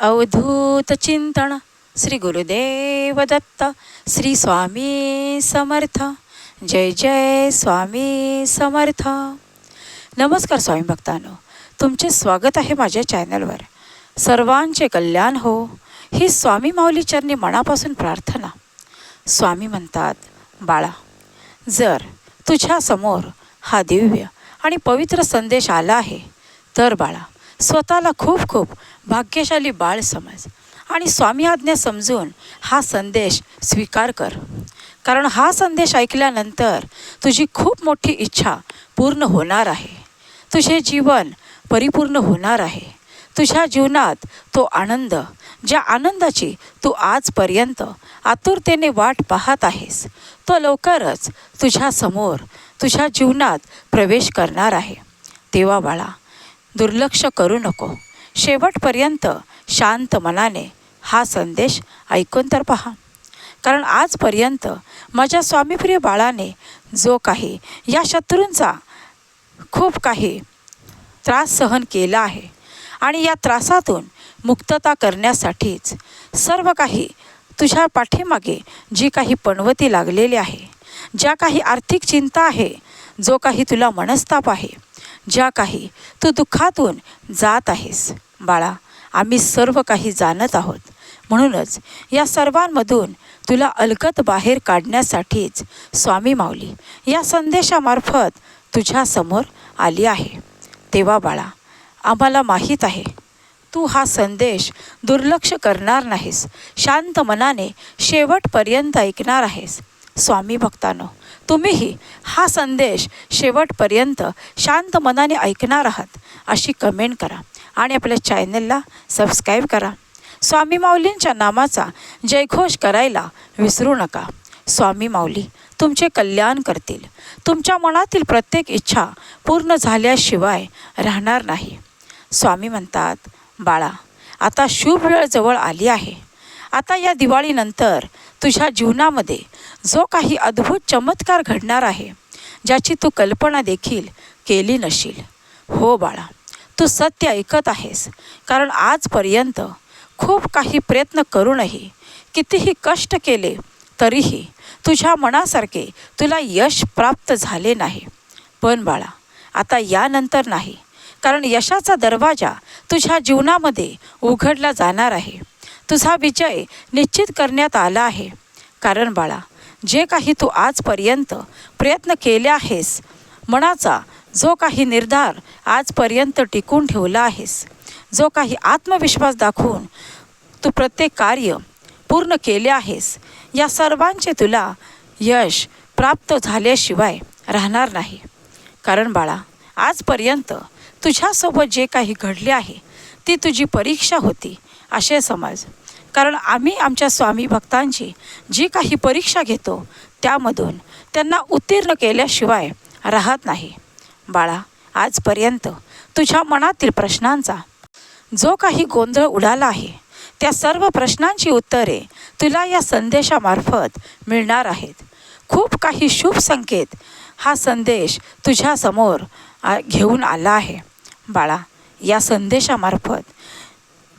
अवधूत चिंतन श्री गुरुदेव दत्त श्री स्वामी समर्थ। जय जय स्वामी समर्थ। नमस्कार स्वामी भक्तांनो तुमचे स्वागत आहे माझ्या चॅनलवर. सर्वांचे कल्याण हो ही स्वामी माऊलीचरणी मनापासून प्रार्थना. स्वामी म्हणतात बाळा जर तुझ्यासमोर हा दिव्य आणि पवित्र संदेश आला आहे तर बाळा स्वतःला खूप खूप भाग्यशाली बाळ समज. आणि स्वामी आज्ञा समजून हा संदेश स्वीकार कर. कारण हा संदेश ऐकल्यानंतर तुझी खूप मोठी इच्छा पूर्ण होणार आहे. तुझे जीवन परिपूर्ण होणार आहे. तुझ्या जीवनात तो आनंद ज्या आनंदाची तू आजपर्यंत आतुरतेने वाट पाहत आहेस तो लवकरच तुझ्यासमोर तुझ्या जीवनात प्रवेश करणार आहे. तेव्हा बाळा दुर्लक्ष करू नको. शेवटपर्यंत शांत मनाने हा संदेश ऐकून तर पहा. कारण आजपर्यंत माझ्या स्वामीप्रिय बाळाने जो काही या शत्रूंचा खूप काही त्रास सहन केला आहे आणि या त्रासातून मुक्तता करण्यासाठीच सर्व काही तुझ्या पाठीमागे जी काही पणवती लागलेली आहे ज्या काही आर्थिक चिंता आहे जो काही तुला मनस्ताप आहे ज्या काही तू दुःखातून जात आहेस. बाळा आम्ही सर्व काही जाणत आहोत. म्हणूनच या सर्वांमधून तुला अलगत बाहेर काढण्यासाठीच स्वामी माऊली या संदेशामार्फत तुझ्यासमोर आली आहे. तेव्हा बाळा आम्हाला माहीत आहे तू हा संदेश दुर्लक्ष करणार नाहीस. शांत मनाने शेवटपर्यंत ऐकणार आहेस. स्वामी भक्तानो तुम्हीही हा संदेश शेवटपर्यंत शांत मनाने ऐकणार आहात अशी कमेंट करा आणि आपल्या चॅनलला सबस्क्राईब करा. स्वामी माऊलींच्या नामाचा जयघोष करायला विसरू नका. स्वामी माऊली तुमचे कल्याण करतील. तुमच्या मनातील प्रत्येक इच्छा पूर्ण झाल्याशिवाय राहणार नाही. स्वामी म्हणतात बाळा आता शुभ वेळ जवळ आली आहे. आता या दिवाळीनंतर तुझ्या जीवनामध्ये जो काही अद्भुत चमत्कार घडणार आहे ज्याची तू कल्पना देखील केली नशील. हो बाळा तू सत्य ऐकत आहेस कारण आजपर्यंत खूप काही प्रयत्न करूनही कितीही कष्ट केले तरीही तुझ्या मनासारखे तुला यश प्राप्त झाले नाही. पण बाळा आता यानंतर नाही कारण यशाचा दरवाजा तुझ्या जीवनामध्ये उघडला जाणार आहे. तुझा विजय निश्चित करण्यात आला आहे. कारण बाळा जे काही तू आजपर्यंत प्रयत्न केले आहेस मनाचा जो काही निर्धार आजपर्यंत टिकून ठेवला आहेस जो काही आत्मविश्वास दाखवून तू प्रत्येक कार्य पूर्ण केले आहेस या सर्वांचे तुला यश प्राप्त झाल्याशिवाय राहणार नाही. कारण बाळा आजपर्यंत तुझ्यासोबत जे काही घडले आहे ती तुझी परीक्षा होती असे समज. कारण आम्ही आमच्या स्वामी भक्तांची जी काही परीक्षा घेतो त्यामधून त्यांना उत्तीर्ण केल्याशिवाय राहत नाही. बाळा आजपर्यंत तुझ्या मनातील प्रश्नांचा जो काही गोंधळ उडाला आहे त्या सर्व प्रश्नांची उत्तरे तुला या संदेशामार्फत मिळणार आहेत. खूप काही शुभ संकेत हा संदेश तुझ्यासमोर आ- घेऊन आला आहे. बाळा या संदेशामार्फत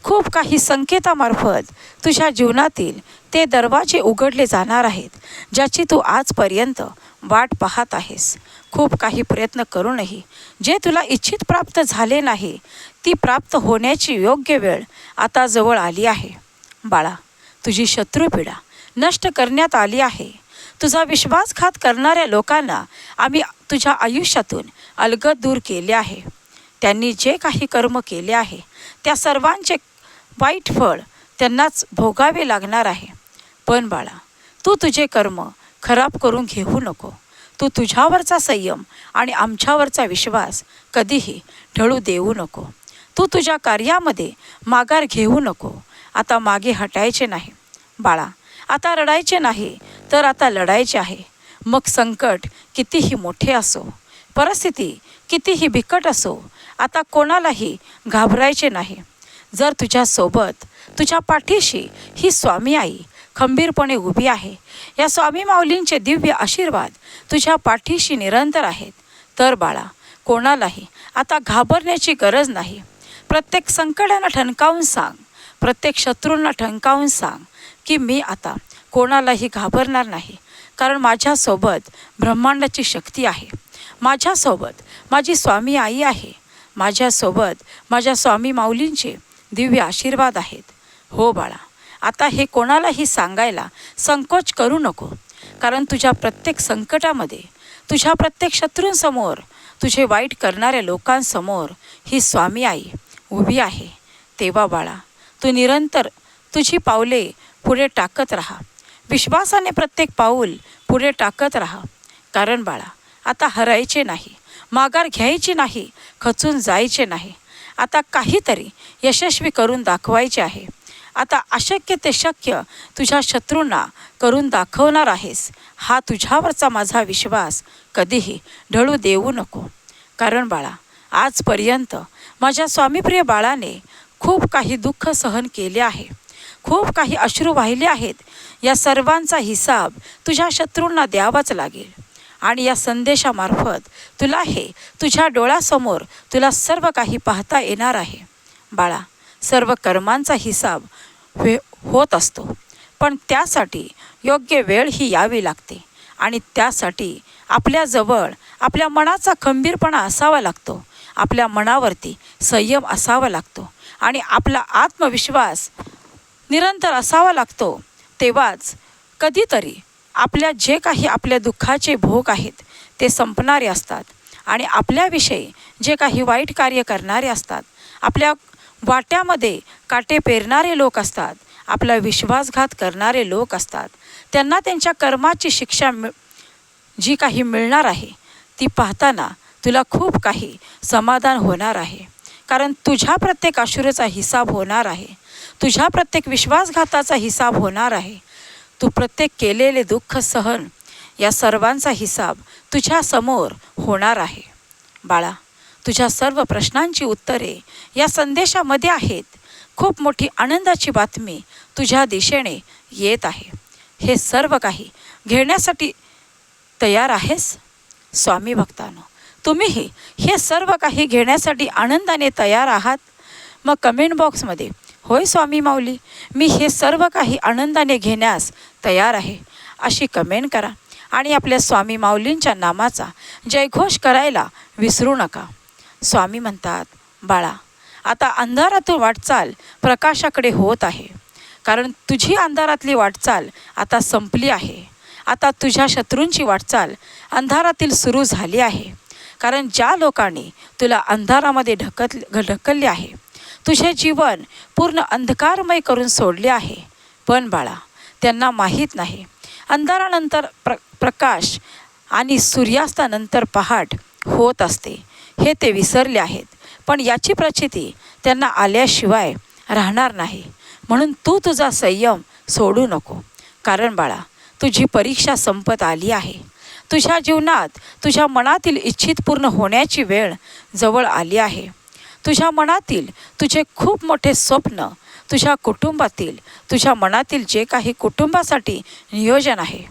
खूप काही संकेतामार्फत तुझ्या जीवनातील ते दरवाजे उघडले जाणार आहेत ज्याची तू आजपर्यंत वाट पाहत आहेस. खूप काही प्रयत्न करूनही जे तुला इच्छित प्राप्त झाले नाही ती प्राप्त होण्याची योग्य वेळ आता जवळ आली आहे. बाळा तुझी शत्रुपीडा नष्ट करण्यात आली आहे. तुझा विश्वासघात करणाऱ्या लोकांना आम्ही तुझ्या आयुष्यातून अलगद दूर केले आहे. त्यांनी जे काही कर्म केले आहे त्या सर्वांचे वाईट फळ त्यांनाच भोगावे लागणार आहे. पण बाळा तू तुझे कर्म खराब करून घेऊ नको. तू तुझ्यावरचा संयम आणि आमच्यावरचा विश्वास कधीही ढळू देऊ नको. तू तुझ्या कार्यामध्ये माघार घेऊ नको. आता मागे हटायचे नाही. बाळा आता रडायचे नाही तर आता लढायचे आहे. मग संकट कितीही मोठे असो परिस्थिती कितीही बिकट असो आता कोणालाही घाबरायचे नाही. जर तुझ्यासोबत तुझ्या पाठीशी ही स्वामी आई खंबीरपणे उभी आहे या स्वामी माऊलींचे दिव्य आशीर्वाद तुझ्या पाठीशी निरंतर आहेत. तर बाळा कोणालाही आता घाबरण्याची गरज नाही. प्रत्येक संकटांना ठणकावून सांग प्रत्येक शत्रूंना ठणकावून सांग की मी आता कोणालाही घाबरणार नाही कारण माझ्यासोबत ब्रह्मांडाची शक्ती आहे. माझ्यासोबत माझी स्वामी आई आहे. माझ्यासोबत माझ्या स्वामी माऊलींचे दिव्य आशीर्वाद आहेत. हो बाळा आता हे कोणालाही सांगायला संकोच करू नको. कारण तुझ्या प्रत्येक संकटामध्ये तुझ्या प्रत्येक शत्रूंसमोर तुझे वाईट करणाऱ्या लोकांसमोर ही स्वामी आई उभी आहे. तेव्हा बाळा तू निरंतर तुझी पावले पुढे टाकत राहा. विश्वासाने प्रत्येक पाऊल पुढे टाकत राहा. कारण बाळा आता हरायचे नाही माघार घ्यायची नाही खचून जायचे नाही. आता काहीतरी यशस्वी करून दाखवायचे आहे. आता अशक्य ते शक्य तुझ्या शत्रूंना करून दाखवणार आहेस. हा तुझ्यावरचा माझा विश्वास कधीही ढळू देऊ नको. कारण बाळा आजपर्यंत माझ्या स्वामीप्रिय बाळाने खूप काही दुःख सहन केले आहे. खूप काही अश्रू वाहिले आहेत. या सर्वांचा हिसाब तुझ्या शत्रूंना द्यावाच लागेल. आणि या संदेशामार्फत तुला हे तुझ्या डोळ्यासमोर तुला सर्व काही पाहता येणार आहे. बाळा सर्व कर्मांचा हिसाब वे होत असतो पण त्यासाठी योग्य वेळ ही यावी लागते आणि त्यासाठी आपल्याजवळ आपल्या मनाचा खंबीरपणा असावा लागतो आपल्या मनावरती संयम असावा लागतो आणि आपला आत्मविश्वास निरंतर असावा लागतो तेव्हाच कधीतरी आपल्या जे काही आपल्या दुःखाचे भोग आहेत ते संपणारे असतात. आणि आपल्याविषयी जे काही वाईट कार्य करणारे असतात आपल्या वाट्यामध्ये काटे पेरणारे लोक असतात आपला विश्वासघात करणारे लोक असतात. त्यांना त्यांच्या कर्माची शिक्षा मिळ जी काही मिळणार आहे ती पाहताना तुला खूप काही समाधान होणार आहे. कारण तुझ्या प्रत्येक आशुरेचा हिसाब होणार आहे. तुझ्या प्रत्येक विश्वासघाताचा हिसाब होणार आहे. तू प्रत्येक केलेले दुःख सहन या सर्वांचा हिसाब तुझ्या समोर होणार आहे. बाळा तुझ्या सर्व प्रश्नांची उत्तरे या संदेशामध्ये आहेत. खूप मोठी आनंदाची बातमी तुझ्या दिशेने येत आहे. हे सर्व काही घेण्यासाठी तयार आहेस? स्वामी भक्तानो तुम्हीही हे सर्व काही घेण्यासाठी आनंदाने तयार आहात? मग कमेंट बॉक्समध्ये होय स्वामी माऊली मी हे सर्व काही आनंदाने घेण्यास तयार आहे. अशी कमेंट करा. आणि आपल्या स्वामी माऊलींच्या नामाचा जयघोष करायला विसरू नका. स्वामी म्हणतात बाळा आता अंधारातून वाटचाल प्रकाशाकडे होत आहे. कारण तुझी अंधारातली वाटचाल आता संपली आहे. आता तुझ्या शत्रूंची वाटचाल अंधारातील सुरू झाली आहे. कारण ज्या लोकांनी तुला अंधारामध्ये ढकत ढकलले आहे तुझे जीवन पूर्ण अंधकारमय करून सोडले आहे. पण बाळा त्यांना माहीत नाही. अंधारानंतर प्र प्रकाश आणि सूर्यास्तानंतर पहाट होत असते. हे ते विसरले आहेत. पण याची प्रचिती त्यांना आल्याशिवाय राहणार नाही. म्हणून तू तुझा संयम सोडू नको. कारण बाळा तुझी परीक्षा संपत आली आहे. तुझ्या जीवनात तुझ्या मनातील इच्छित पूर्ण होण्याची वेळ जवळ आली आहे. तुझ्या मनातील तुझे खूप मोठे स्वप्न तुझ्या कुटुंबातील तुझ्या मनातील जे काही कुटुंबासाठी नियोजन आहे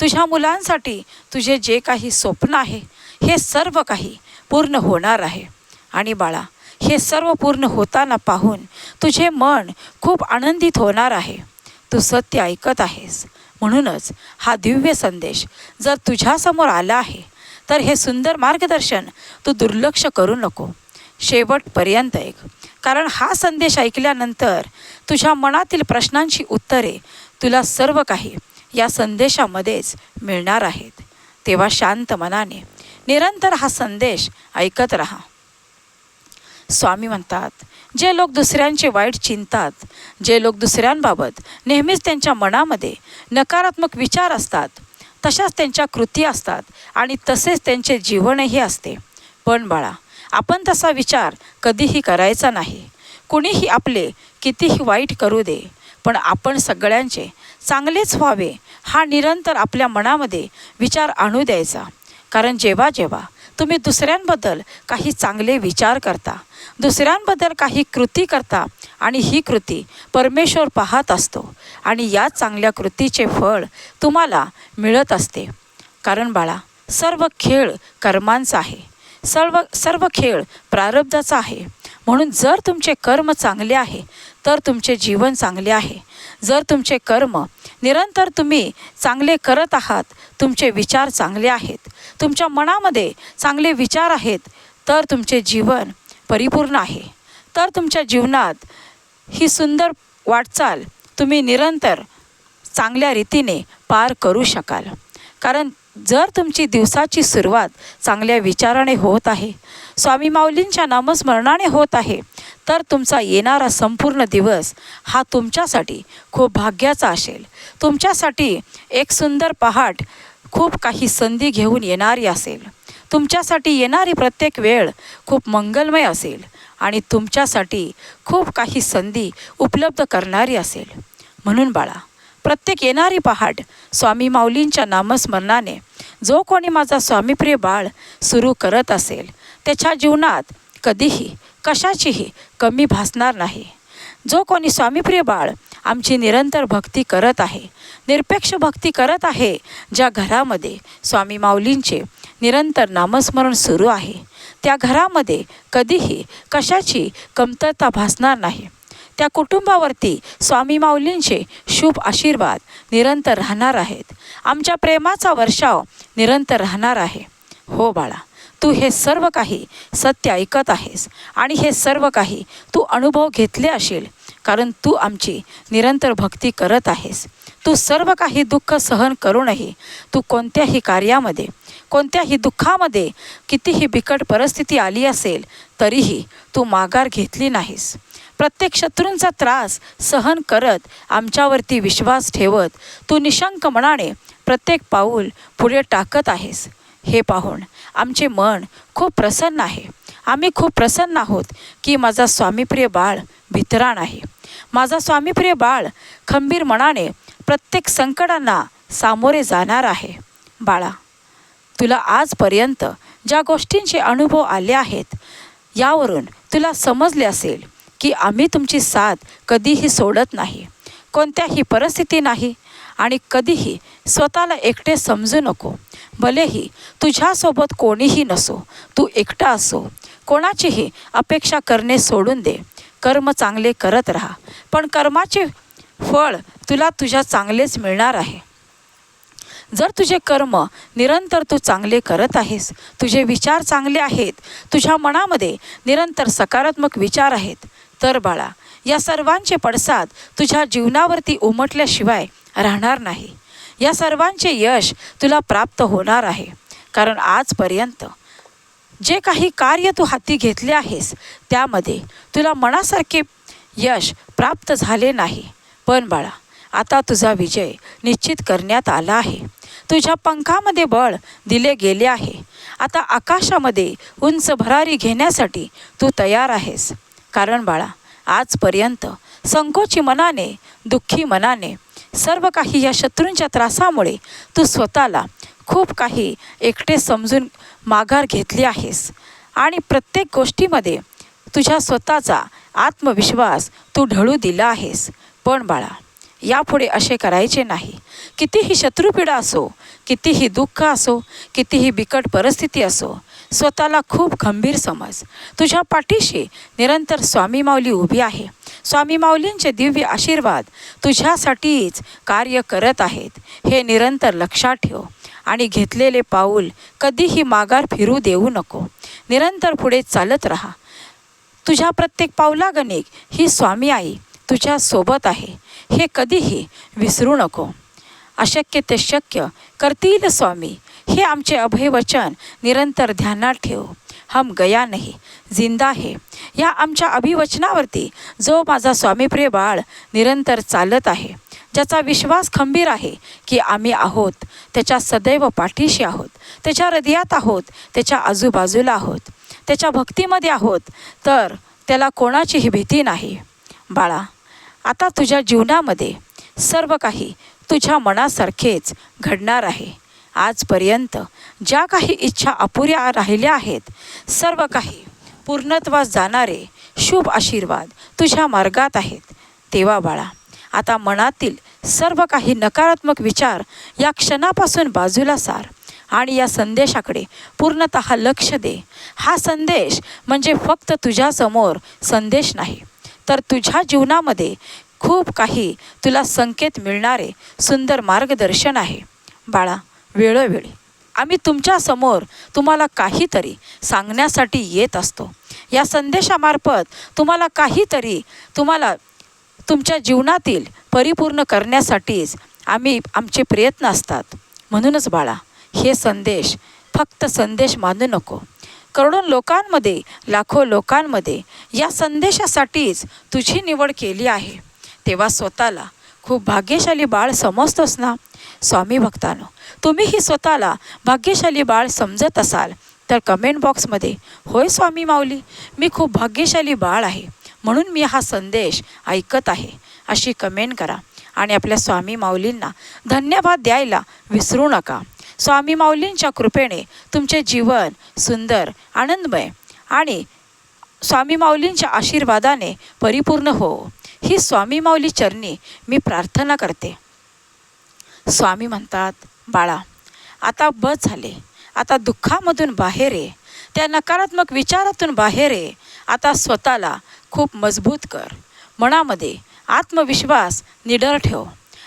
तुझ्या मुलांसाठी तुझे जे काही स्वप्न आहे हे सर्व काही पूर्ण होणार आहे. आणि बाळा हे सर्व पूर्ण होताना पाहून तुझे मन खूप आनंदित होणार आहे. तू सत्य ऐकत आहेस. म्हणूनच हा दिव्य संदेश जर तुझ्यासमोर आला आहे तर हे सुंदर मार्गदर्शन तू दुर्लक्ष करू नको. शेवटपर्यंत ऐक कारण हा संदेश ऐकल्यानंतर तुझ्या मनातील प्रश्नांची उत्तरे तुला सर्व काही या संदेशामध्येच मिळणार आहेत. तेव्हा शांत मनाने निरंतर हा संदेश ऐकत राहा. स्वामी म्हणतात जे लोक दुसऱ्यांचे वाईट चिंतात जे लोक दुसऱ्यांबाबत नेहमीच त्यांच्या मनामध्ये नकारात्मक विचार असतात तशाच त्यांच्या कृती असतात आणि तसेच त्यांचे जीवनही असते. पण बाळा आपण तसा विचार कधीही करायचा नाही. कुणीही आपले कितीही वाईट करू दे पण आपण सगळ्यांचे चांगलेच व्हावे हा निरंतर आपल्या मनामध्ये विचार आणू द्यायचा. कारण जेव्हा जेव्हा तुम्ही दुसऱ्यांबद्दल काही चांगले विचार करता दुसऱ्यांबद्दल काही कृती करता आणि ही कृती परमेश्वर पाहत असतो आणि या चांगल्या कृतीचे फळ तुम्हाला मिळत असते. कारण बाळा सर्व खेळ कर्मांचा आहे. सर्व सर्व खेळ प्रारब्धाचा आहे. म्हणून जर तुमचे कर्म चांगले आहे तर तुमचे जीवन चांगले आहे. जर तुमचे कर्म निरंतर तुम्ही चांगले करत आहात तुमचे विचार चांगले आहेत. तुमच्या मनामध्ये चांगले विचार आहेत तर तुमचे जीवन परिपूर्ण आहे. तर तुमच्या जीवनात ही सुंदर वाटचाल तुम्ही निरंतर चांगल्या रीतीने पार करू शकाल. कारण जर तुमची दिवसाची सुरुवात चांगल्या विचाराने होत आहे स्वामी माऊलींच्या नामस्मरणाने होत आहे तर तुमचा येणारा संपूर्ण दिवस हा तुमच्यासाठी खूप भाग्याचा असेल. तुमच्यासाठी एक सुंदर पहाट खूप काही संधी घेऊन येणारी असेल. तुमच्यासाठी येणारी प्रत्येक वेळ खूप मंगलमय असेल आणि तुमच्यासाठी खूप काही संधी उपलब्ध करणारी असेल. म्हणून बाळा प्रत्येक येणारी पहाट स्वामी माऊलींच्या नामस्मरणाने जो कोणी माझा स्वामीप्रिय बाळ सुरू करत असेल त्याच्या जीवनात कधीही कशाचीही कमी भासणार नाही. जो कोणी स्वामीप्रिय बाळ आमची निरंतर भक्ती करत आहे निरपेक्ष भक्ती करत आहे ज्या घरामध्ये स्वामी माऊलींचे निरंतर नामस्मरण सुरू आहे त्या घरामध्ये कधीही कशाची कमतरता भासणार नाही. त्या कुटुंबावरती स्वामी माऊलींचे शुभ आशीर्वाद निरंतर राहणार आहेत. आमच्या प्रेमाचा वर्षाव निरंतर राहणार आहे. हो बाळा तू हे सर्व काही सत्य ऐकत आहेस आणि हे सर्व काही तू अनुभव घेतले असेल कारण तू आमची निरंतर भक्ती करत आहेस. तू सर्व काही दुःख सहन करूनही तू कोणत्याही कार्यामध्ये कोणत्याही दुःखामध्ये कितीही बिकट परिस्थिती आली असेल तरीही तू माघार घेतली नाहीस. प्रत्येक शत्रूंचा त्रास सहन करत आमच्यावरती विश्वास ठेवत तू निशंक मनाने प्रत्येक पाऊल पुढे टाकत आहेस. हे पाहून आमचे मन खूप प्रसन्न आहे. आम्ही खूप प्रसन्न आहोत की माझा स्वामीप्रिय बाळ भितराण आहे. माझा स्वामीप्रिय बाळ खंबीर मनाने प्रत्येक संकटांना सामोरे जाणार आहे. बाळा तुला आजपर्यंत ज्या गोष्टींचे अनुभव आले आहेत यावरून तुला समजले असेल की आम्ही तुमची साथ कधीही सोडत नाही. कोणत्याही परिस्थिती नाही आणि कधीही स्वतःला एकटे समजू नको. भलेही तुझ्यासोबत कोणीही नसो तू एकटा असो. कोणाचीही अपेक्षा करणे सोडून दे. कर्म चांगले करत राहा. पण कर्माचे फळ तुला तुझ्या चांगलेच मिळणार आहे. जर तुझे कर्म निरंतर तू चांगले करत आहेस तुझे विचार चांगले आहेत तुझ्या मनामध्ये निरंतर सकारात्मक विचार आहेत तर बाळा या सर्वांचे पडसाद तुझ्या जीवनावरती उमटल्याशिवाय राहणार नाही. या सर्वांचे यश तुला प्राप्त होणार आहे. कारण आजपर्यंत जे काही कार्य तू हाती घेतले आहेस त्यामध्ये तुला मनासारखे यश प्राप्त झाले नाही. पण बाळा आता तुझा विजय निश्चित करण्यात आला आहे. तुझ्या पंखामध्ये बळ दिले गेले आहे. आता आकाशामध्ये उंच भरारी घेण्यासाठी तू तयार आहेस. कारण बाळा आजपर्यंत संकोची मनाने दुःखी मनाने सर्व काही या शत्रूंच्या त्रासामुळे तू स्वतःला खूप काही एकटे समजून माघार घेतली आहेस. आणि प्रत्येक गोष्टीमध्ये तुझ्या स्वतःचा आत्मविश्वास तू ढळू दिला आहेस. पण बाळा यापुढे असे करायचे नाही. कितीही शत्रुपीडा असो कितीही दुःख असो कितीही बिकट परिस्थिती असो स्वतःला खूप गंभीर समज. तुझ्या पाठीशी निरंतर स्वामी माऊली उभी आहे. स्वामी माऊलींचे दिव्य आशीर्वाद तुझ्यासाठीच कार्य करत आहेत. हे निरंतर लक्षात ठेव आणि घेतलेले पाऊल कधीही माघार फिरू देऊ नको. निरंतर पुढे चालत राहा. तुझ्या प्रत्येक पावलागणिक ही स्वामी आई तुझ्या सोबत आहे. हे कधीही विसरू नको. अशक्य ते शक्य करतील स्वामी. हे आमचे अभयवचन निरंतर ध्यानात ठेव. हम गया नाही जिंदा आहे या आमच्या अभिवचनावरती जो माझा स्वामीप्रिय बाळ निरंतर चालत आहे ज्याचा विश्वास खंबीर आहे की आम्ही आहोत त्याच्या सदैव पाठीशी आहोत त्याच्या हृदयात आहोत त्याच्या आजूबाजूला आहोत त्याच्या भक्तीमध्ये आहोत तर त्याला कोणाचीही भीती नाही. बाळा आता तुझ्या जीवनामध्ये सर्व काही तुझ्या मनासारखेच घडणार आहे. आजपर्यंत ज्या काही इच्छा अपुऱ्या राहिल्या आहेत सर्व काही पूर्णत्वास जाणारे शुभ आशीर्वाद तुझ्या मार्गात आहेत. तेव्हा बाळा आता मनातील सर्व काही नकारात्मक विचार या क्षणापासून बाजूला सार आणि या संदेशाकडे पूर्णत लक्ष दे. हा संदेश म्हणजे फक्त तुझ्यासमोर संदेश नाही तर तुझ्या जीवनामध्ये खूप काही तुला संकेत मिळणारे सुंदर मार्गदर्शन आहे. बाळा वेळोवेळी. आम्ही तुमच्यासमोर तुम्हाला काहीतरी सांगण्यासाठी येत असतो. या संदेशामार्फत तुम्हाला काहीतरी तुम्हाला तुमच्या जीवनातील परिपूर्ण करण्यासाठीच आम्ही आमचे प्रयत्न असतात. म्हणूनच बाळा हे संदेश फक्त संदेश मानू नको. करोडो लोकांमध्ये लाखो लोकांमध्ये या संदेशासाठीच तुझी निवड केली आहे. तेव्हा स्वतःला खूप भाग्यशाली बाळ समजतोस ना? स्वामी भक्तानो तुम्हीही स्वतःला भाग्यशाली बाळ समजत असाल तर कमेंट बॉक्समध्ये होय स्वामी माऊली मी खूप भाग्यशाली बाळ आहे म्हणून मी हा संदेश ऐकत आहे. अशी कमेंट करा. आणि आपल्या स्वामी माऊलींना धन्यवाद द्यायला विसरू नका. स्वामी माऊलींच्या कृपेने तुमचे जीवन सुंदर आनंदमय आणि स्वामी माऊलींच्या आशीर्वादाने परिपूर्ण हो. ही स्वामी माऊली चरणी मी प्रार्थना करते. स्वामी म्हणतात बाळा आता बस झाले. आता दुःखामधून बाहेर ये. त्या नकारात्मक विचारातून बाहेर ये. आता स्वतःला खूप मजबूत कर. मनामध्ये आत्मविश्वास निडर ठेव.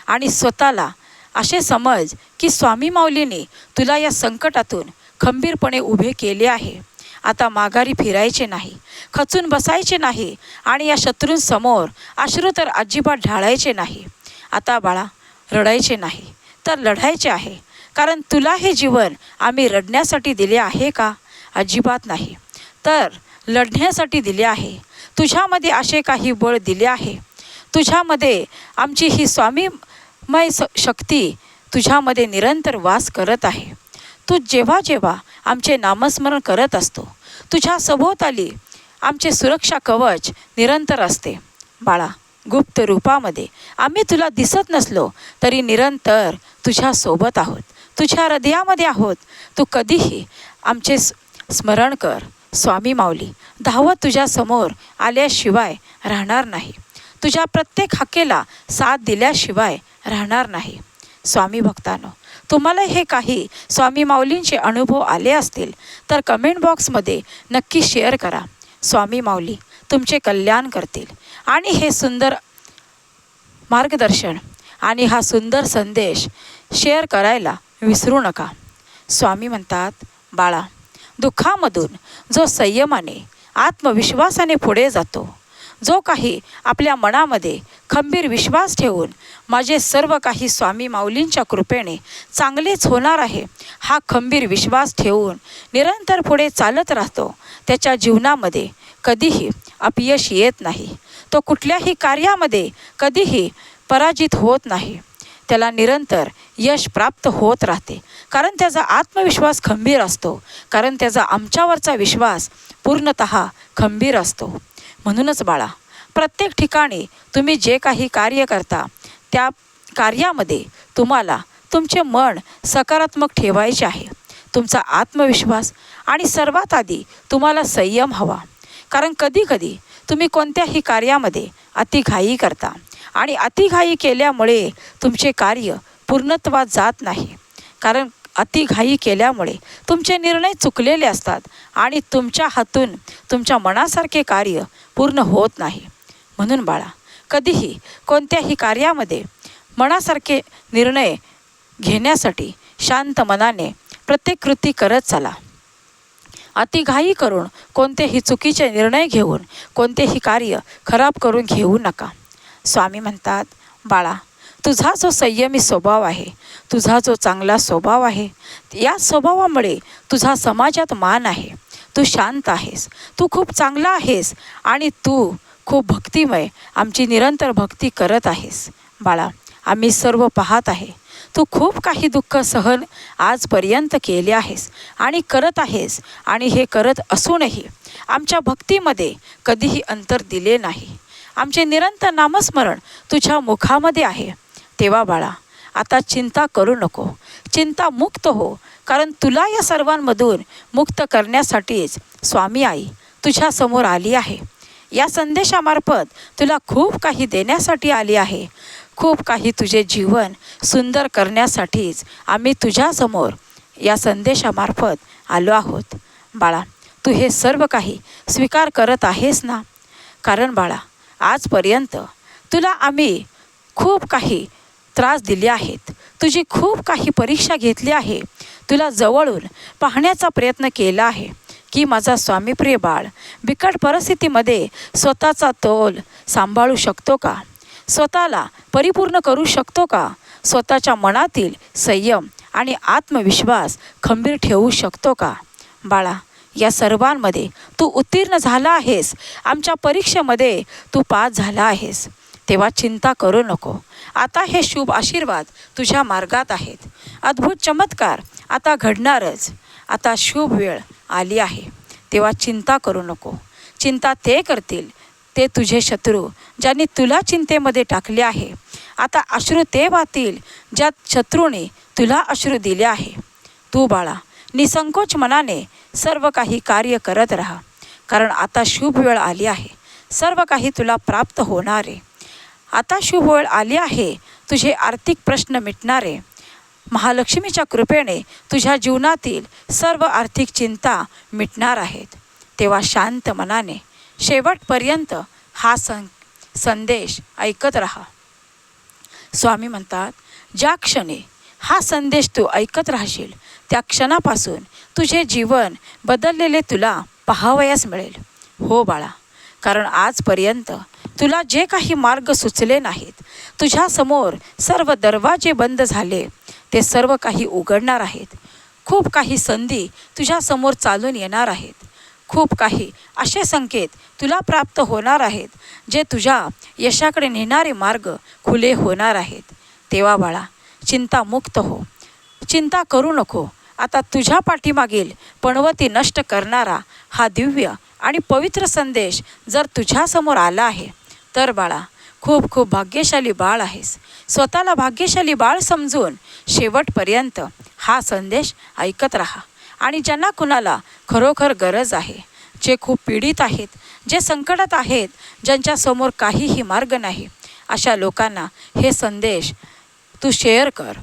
आणि स्वतःला असे समज की स्वामी माऊलीने तुला या संकटातून खंबीरपणे उभे केले आहे. आता माघारी फिरायचे नाही खचून बसायचे नाही आणि या शत्रूंसमोर अश्रू तर अजिबात ढाळायचे नाही. आता बाळा रडायचे नाही. तर लढायचे आहे. कारण तुला हे जीवन आम्ही रडण्यासाठी दिले आहे का? अजिबात नाही. तर लढण्यासाठी दिले आहे. तुझ्यामध्ये असे काही बळ दिले आहे. तुझ्यामध्ये आमची ही स्वामीमय स शक्ती तुझ्यामध्ये निरंतर वास करत आहे. तू जेव्हा जेव्हा आमचे नामस्मरण करत असतो तुझ्या सभोवताली आमचे सुरक्षा कवच निरंतर असते. बाळा गुप्त रूपामध्ये. आम्ही तुला दिसत नसलो तरी निरंतर तुझ्या सोबत आहोत. तुझ्या हृदयामध्ये आहोत. तू कधीही आमचे स्मरण कर स्वामी माऊली. धावत तुझ्यासमोर आल्याशिवाय राहणार नाही. तुझ्या प्रत्येक हाकेला साथ दिल्याशिवाय राहणार नाही. स्वामी भक्तांनो तुम्हाला हे काही स्वामी माऊलींचे अनुभव आले असतील तर कमेंट बॉक्समध्ये नक्की शेअर करा. स्वामी माऊली तुमचे कल्याण करतील. आणि हे सुंदर मार्गदर्शन आणि हा सुंदर संदेश शेअर करायला विसरू नका. स्वामी म्हणतात बाळा दुःखामधून जो संयमाने आत्मविश्वासाने पुढे जातो जो काही आपल्या मनामध्ये खंबीर विश्वास ठेवून माझे सर्व काही स्वामी माऊलींच्या कृपेने चांगलेच होणार आहे हा खंबीर विश्वास ठेवून निरंतर पुढे चालत राहतो त्याच्या जीवनामध्ये कधीही अपयश येत नाही. तो कुठल्याही कार्यामध्ये कधीही पराजित होत नाही. त्याला निरंतर यश प्राप्त होत राहते. कारण त्याचा आत्मविश्वास खंबीर असतो. कारण त्याचा आमच्यावरचा विश्वास पूर्णत खंबीर असतो. म्हणूनच बाळा प्रत्येक ठिकाणी तुम्ही जे काही कार्य करता त्या कार्यामध्ये तुम्हाला तुमचे मन सकारात्मक ठेवायचे आहे. तुमचा आत्मविश्वास आणि सर्वात आधी तुम्हाला संयम हवा. कारण कधीकधी तुम्ही कोणत्याही कार्यामध्ये अतिघाई करता. आणि अतिघाई केल्यामुळे तुमचे कार्य पूर्णत्वात जात नाही. कारण अतिघाई केल्यामुळे तुमचे निर्णय चुकलेले असतात आणि तुमच्या हातून तुमच्या मनासारखे कार्य पूर्ण होत नाही. म्हणून बाळा कधीही कोणत्याही कार्यामध्ये मनासारखे निर्णय घेण्यासाठी शांत मनाने प्रत्येक कृती करत चला. अतिघाई करून कोणतेही चुकीचे निर्णय घेऊन कोणतेही कार्य खराब करून घेऊ नका. स्वामी म्हणतात बाळा तुझा जो संयमी स्वभाव आहे तुझा जो चांगला स्वभाव आहे या स्वभावामुळे तुझा समाजात मान आहे. तू शांत आहेस तू खूप चांगला आहेस आणि तू खूप भक्तिमय आमची निरंतर भक्ती करत आहेस. बाळा आम्ही सर्व पाहत आहे. तू खूप काही दुःख सहन आजपर्यंत केले आहेस आणि करत आहेस आणि हे करत असूनही आमच्या भक्तीमध्ये कधीही अंतर दिले नाही. आमचे निरंतर नामस्मरण तुझ्या मुखामध्ये आहे. तेव्हा बाळा आता चिंता करू नको. चिंता मुक्त हो कारण तुला या सर्वांमधून मुक्त करण्यासाठीच स्वामी आई तुझ्यासमोर आली आहे. या संदेशामार्फत तुला खूप काही देण्यासाठी आली आहे. खूप काही तुझे जीवन सुंदर करण्यासाठीच आम्ही तुझ्यासमोर या संदेशामार्फत आलो आहोत. बाळा तू हे सर्व काही स्वीकार करत आहेस ना? कारण बाळा आजपर्यंत तुला आम्ही खूप काही त्रास दिले आहेत. तुझी खूप काही परीक्षा घेतली आहे. तुला जवळून पाहण्याचा प्रयत्न केला आहे की माझा स्वामीप्रिय बाळ बिकट परिस्थितीमध्ये स्वतःचा तोल सांभाळू शकतो का? स्वतःला परिपूर्ण करू शकतो का? स्वतःच्या मनातील संयम आणि आत्मविश्वास खंबीर ठेवू शकतो का? बाळा या सर्वांमध्ये तू उत्तीर्ण झाला आहेस. आमच्या परीक्षेमध्ये तू पास झाला आहेस. तेव्हा चिंता करू नको. आता हे शुभ आशीर्वाद तुझ्या मार्गात आहेत. अद्भुत चमत्कार आता घडणारच. आता शुभ वेळ आली आहे. तेव्हा चिंता करू नको. चिंता ते करतील ते तुझे शत्रू ज्यांनी तुला चिंतेमध्ये टाकले आहे. आता अश्रू ते वाहतील ज्या शत्रूने तुला अश्रू दिले आहे. तू बाळा निसंकोच मनाने सर्व काही कार्य करत राहा. कारण आता शुभ वेळ आली आहे. सर्व काही तुला प्राप्त होणारे आता शुभ वेळ आली आहे. तुझे आर्थिक प्रश्न मिटणारे. महालक्ष्मीच्या कृपेने तुझ्या जीवनातील सर्व आर्थिक चिंता मिटणार आहेत. तेव्हा शांत मनाने शेवटपर्यंत हा सं संदेश ऐकत राहा. स्वामी म्हणतात ज्या क्षणी हा संदेश तू ऐकत राहशील त्या क्षणापासून तुझे जीवन बदललेले तुला पाहावयास मिळेल. हो बाळा कारण आजपर्यंत तुला जे काही मार्ग सुचले नाहीत तुझ्यासमोर सर्व दरवाजे बंद झाले ते सर्व काही उघडणार आहेत. खूप काही संधी तुझ्यासमोर चालून येणार आहेत. खूप काही असे संकेत तुला प्राप्त होणार आहेत जे तुझ्या यशाकडे नेणारे मार्ग खुले होणार आहेत. तेव्हा बाळा चिंतामुक्त हो. चिंता करू नको. आता तुझ्या पाठीमागील पणवती नष्ट करणारा हा दिव्य आणि पवित्र संदेश जर तुझ्यासमोर आला आहे तर बाळा खूप खूप भाग्यशाली बाळ आहेस. स्वतःला भाग्यशाली बाळ समजून शेवटपर्यंत हा संदेश ऐकत राहा. आणि ज्यांना कुणाला खरोखर गरज आहे जे खूप पीडित आहेत जे संकटात आहेत ज्यांच्यासमोर काहीही मार्ग नाही अशा लोकांना हे संदेश तू शेअर कर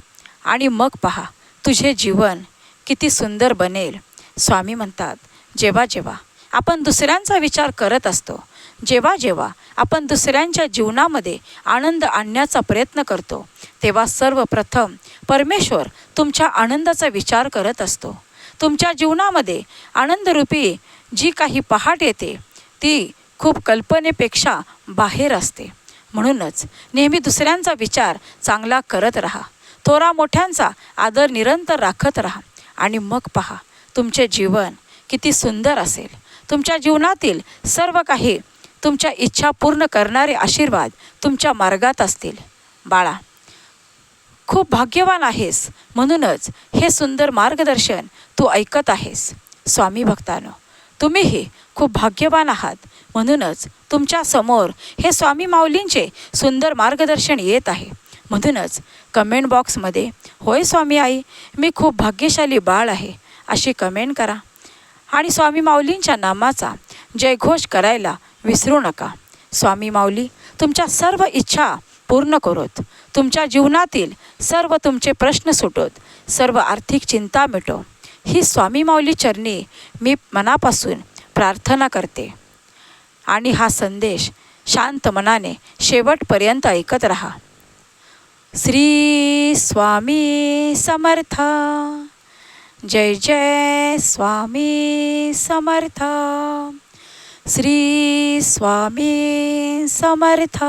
आणि मग पहा तुझे जीवन किती सुंदर बनेल. स्वामी म्हणतात जेव्हा जेव्हा आपण दुसऱ्यांचा विचार करत असतो जेव्हा जेव्हा आपण दुसऱ्यांच्या जीवनामध्ये आनंद आणण्याचा प्रयत्न करतो तेव्हा सर्वप्रथम परमेश्वर तुमच्या आनंदाचा विचार करत असतो. तुमच्या जीवनामध्ये आनंदरूपी जी काही पहाट येते ती खूप कल्पनेपेक्षा बाहेर असते. म्हणूनच नेहमी दुसऱ्यांचा विचार चांगला करत राहा. थोरा मोठ्यांचा आदर निरंतर राखत राहा. आणि मग पहा तुमचे जीवन किती सुंदर असेल. तुमच्या जीवनातील सर्व काही तुमच्या इच्छा पूर्ण करणारे आशीर्वाद तुमच्या मार्गात असतील. बाळा खूप भाग्यवान आहेस. म्हणूनच हे सुंदर मार्गदर्शन तू ऐकत आहेस. स्वामी भक्तानो तुम्हीही खूप भाग्यवान आहात. म्हणूनच तुमच्यासमोर हे स्वामी माऊलींचे सुंदर मार्गदर्शन येत आहे. म्हणूनच कमेंट बॉक्समध्ये होय स्वामी आई मी खूप भाग्यशाली बाळ आहे अशी कमेंट करा. आणि स्वामी माऊलींच्या नामाचा जयघोष करायला विसरू नका. स्वामी माऊली तुमच्या सर्व इच्छा पूर्ण करोत. तुमच्या जीवनातील सर्व तुमचे प्रश्न सुटोत. सर्व आर्थिक चिंता मिटो. ही स्वामी माऊली चरणी मी मनापासून प्रार्थना करते. आणि हा संदेश शांत मनाने शेवटपर्यंत ऐकत राहा. श्री स्वामी समर्थ. जय जय स्वामी समर्थ. श्री स्वामी समर्थ.